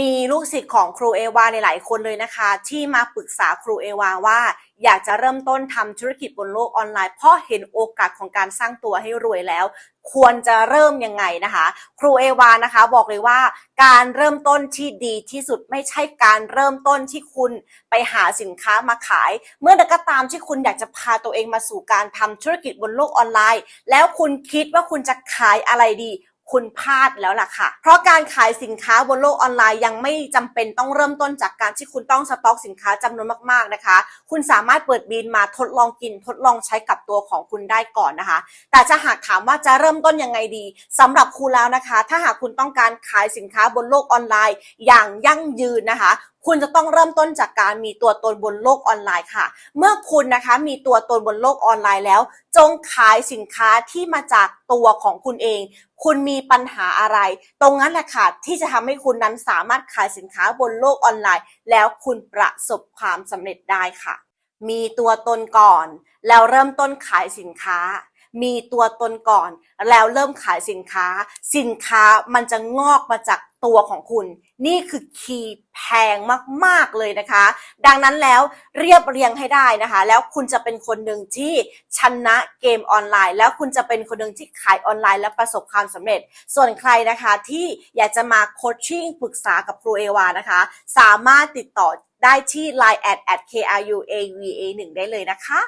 มีลูกศิษย์ของครูเอวาในหลายคนเลยนะคะ ที่มาปรึกษาครูเอวาว่า อยากจะเริ่มต้นทำธุรกิจบนโลกออนไลน์ เพราะเห็นโอกาสของการสร้างตัวให้รวยแล้ว ควรจะเริ่มยังไงนะคะ ครูเอวานะคะ บอกเลยว่า การเริ่มต้นที่ดีที่สุดไม่ใช่การเริ่มต้นที่คุณไปหาสินค้ามาขาย เมื่อใดก็ตามที่คุณอยากจะพาตัวเองมาสู่การทำธุรกิจบนโลกออนไลน์ แล้วคุณคิดว่าคุณจะขายอะไรดี คุณพลาดแล้วล่ะค่ะ เพราะการขายสินค้าบนโลกออนไลน์ยังไม่จำเป็นต้องเริ่มต้นจากการที่คุณต้องสต็อกสินค้าจำนวนมากๆนะคะ คุณสามารถเปิดบินมาทดลองกินทดลองใช้กับตัวของคุณได้ก่อนนะคะ แต่จะหากถามว่าจะเริ่มต้นยังไงดีสำหรับครูแล้วนะคะ ถ้าหากคุณต้องการขายสินค้าบนโลกออนไลน์ อย่างยั่งยืนนะคะ คุณจะต้องเริ่มต้นจากการมีตัวตนบนโลกออนไลน์ค่ะ เมื่อคุณนะคะมีตัวตนบนโลกออนไลน์แล้ว จงขายสินค้าที่มาจากตัวของคุณเอง คุณมีปัญหาอะไร ตรงนั้นแหละค่ะที่จะทำให้คุณนั้นสามารถขายสินค้าบนโลกออนไลน์ แล้วคุณประสบความสำเร็จได้ค่ะ มีตัวตนก่อน แล้วเริ่มต้นขายสินค้ามีตัวตนก่อน แล้วเริ่มขายสินค้า สินค้ามันจะงอกมาจาก ตัวของคุณ นี่คือคีย์แพงมากๆเลยนะคะ ดังนั้นแล้วเรียบเรียงให้ได้นะคะ แล้วคุณจะเป็นคนหนึ่งที่ชนะเกมออนไลน์ แล้วคุณจะเป็นคนหนึ่งที่ขายออนไลน์ และประสบความสำเร็จ ส่วนใครนะคะที่อยากจะมาโคชชิ่งปรึกษากับครูเอวานะคะ สามารถติดต่อได้ที่ Line at at kruava 1ได้เลยนะคะ